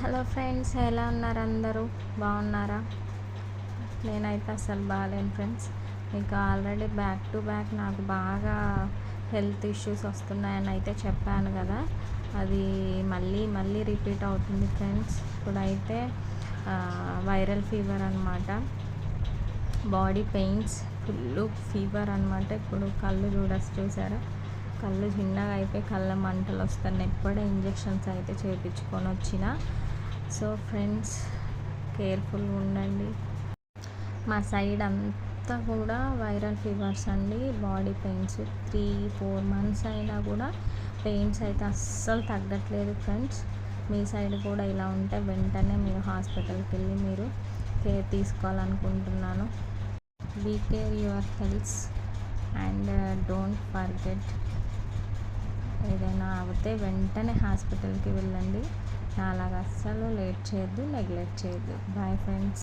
Hello friends ఎలా ఉన్నారు అందరూ? బాగున్నారా? నేనైతే అసలు బాగాలేను ఫ్రెండ్స్. మీకు ఆల్రెడీ బ్యాక్ టు బ్యాక్ నాకు బాగా హెల్త్ ఇష్యూస్ వస్తున్నాయని అయితే చెప్పాను కదా. అది మళ్ళీ మళ్ళీ రిపీట్ అవుతుంది ఫ్రెండ్స్. ఇప్పుడైతే వైరల్ ఫీవర్ అనమాట బాడీ పెయిన్స్ ఫుల్ ఫీవర్ అనమాట ఇప్పుడు కళ్ళు చూడ చూసారా? కళ్ళు చిన్నగా అయిపోయి కళ్ళ మంటలు వస్తున్నాయి ఎప్పుడే ఇంజెక్షన్స్ అయితే చేయించుకొని వచ్చిన. సో ఫ్రెండ్స్ కేర్ఫుల్గా ఉండండి. మా సైడ్ అంతా కూడా వైరల్ ఫీవర్స్ అండి. Body pains three four months అయినా కూడా పెయిన్స్ అయితే అస్సలు తగ్గట్లేదు ఫ్రెండ్స్. మీ సైడ్ కూడా ఇలా ఉంటే వెంటనే మీరు హాస్పిటల్కి వెళ్ళి మీరు care తీసుకోవాలనుకుంటున్నాను. Be care your health and don't forget. ఏదైనా ఆగితే వెంటనే హాస్పిటల్కి వెళ్ళండి. అలాగ అస్సలు లేట్ చేయొద్దు నెగ్లెక్ట్ చేయొద్దు. Bye friends.